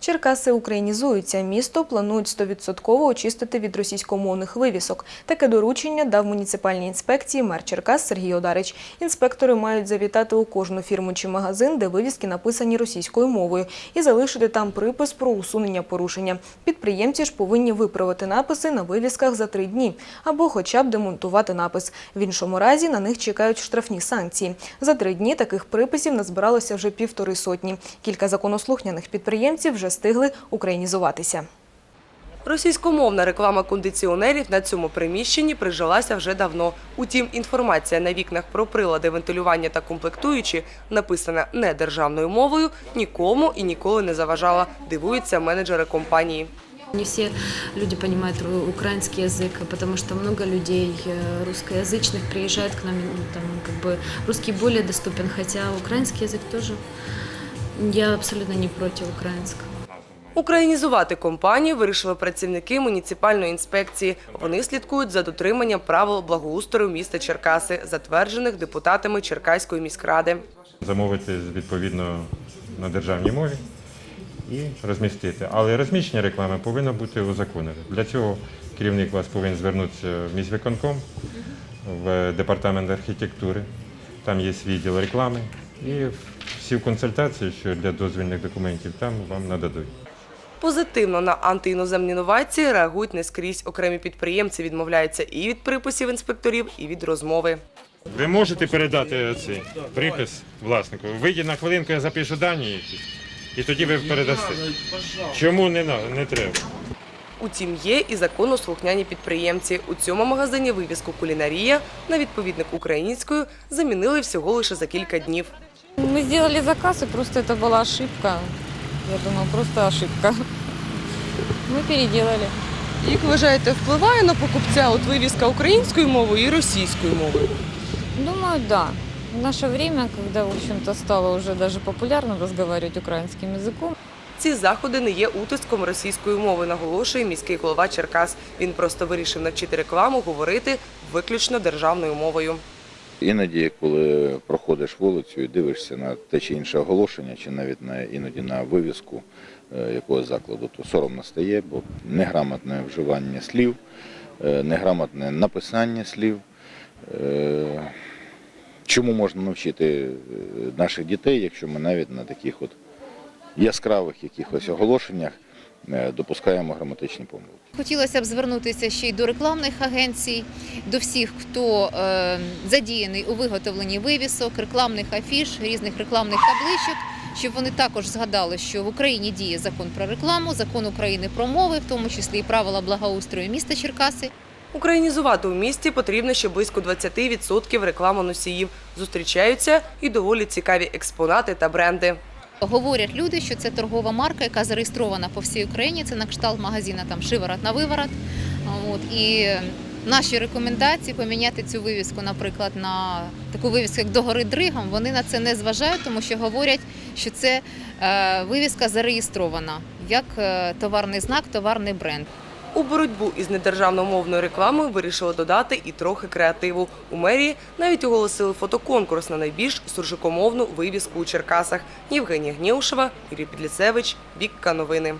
Черкаси українізуються. Місто планують 100% очистити від російськомовних вивісок. Таке доручення дав муніципальній інспекції мер Черкас Сергій Одарич. Інспектори мають завітати у кожну фірму чи магазин, де вивіски написані російською мовою, і залишити там припис про усунення порушення. Підприємці ж повинні виправити написи на вивісках за три дні або хоча б демонтувати напис. В іншому разі на них чекають штрафні санкції. За три дні таких приписів назбиралося вже півтори сотні. Кілька законослухняних підприємців вже встигли українізуватися. Російськомовна реклама кондиціонерів на цьому приміщенні прижилася вже давно. Утім, інформація на вікнах про прилади вентилювання та комплектуючі, написана не державною мовою, нікому і ніколи не заважала, дивуються менеджери компанії. Не все люди понимают ру- украинский язык, потому что много людей э, русскоязычных приезжают к нам, ну, там, как бы русский более доступен, хотя украинский язык тоже. Я абсолютно не против украинского. Українізувати компанію вирішили працівники муніципальної інспекції. Вони слідкують за дотриманням правил благоустрою міста Черкаси, затверджених депутатами Черкаської міськради. замовити відповідно на державній мові і розмістити. Але розміщення реклами повинно бути узаконене. Для цього керівник вас повинен звернутися в міськвиконком, в департамент архітектури. Там є відділ реклами і всі консультації, що для дозвільних документів там вам нададуть. Позитивно на антиіноземні новації реагують не скрізь. Окремі підприємці відмовляються і від приписів інспекторів, і від розмови. Ви можете передати цей припис власнику. Вийдіть на хвилинку, я запишу дані якісь, і тоді ви передасте. Чому не, на- не треба? Утім, є і законослухняні підприємці. У цьому магазині вивіску кулінарія на відповідник українською замінили всього лише за кілька днів. Мы сделали заказ, и просто это была ошибка. Я думаю, просто ошибка. Мы переделали. Як вважаєте, впливає на покупця от вивіска українською мовою і російською мовою? Думаю, да. В наше время, когда, в общем-то, стало уже даже популярно разговаривать украинским языком, Ці заходи не є утиском російської мови, наголошує міський голова Черкас. Він просто вирішив навчити рекламу говорити виключно державною мовою. Іноді, коли проходиш вулицю і дивишся на те чи інше оголошення, чи навіть на іноді на вивіску е, якогось закладу, то соромно стає, бо неграмотне вживання слів, е, неграмотне написання слів. Е, Чому можна навчити наших дітей, якщо ми навіть на таких от яскравих якихось оголошеннях допускаємо граматичні помилки? Хотілося б звернутися ще й до рекламних агенцій, до всіх, хто е, задіяний у виготовленні вивісок, рекламних афіш, різних рекламних табличок, щоб вони також згадали, що в Україні діє закон про рекламу, закон України про мови, в тому числі і правила благоустрою міста Черкаси. Українізувати у місті потрібно ще близько 20% рекламоносіїв. Зустрічаються і доволі цікаві експонати та бренди. Говорять люди, що це торгова марка, яка зареєстрована по всій Україні. Це на кшталт магазина там шиворот на виворот. От і наші рекомендації поміняти цю вивіску, наприклад, на таку вивіску, як догори Дригам, Вони на це не зважають, тому що говорять, що це е, вивіска зареєстрована як е, товарний знак, товарний бренд. У боротьбу із недержавномовною рекламою вирішили додати і трохи креативу. У мерії навіть оголосили фотоконкурс на найбільш суржикомовну вивіску у Черкасах. Євгенія Гнєушева, Юрій Підліцевич, Вікка Новини.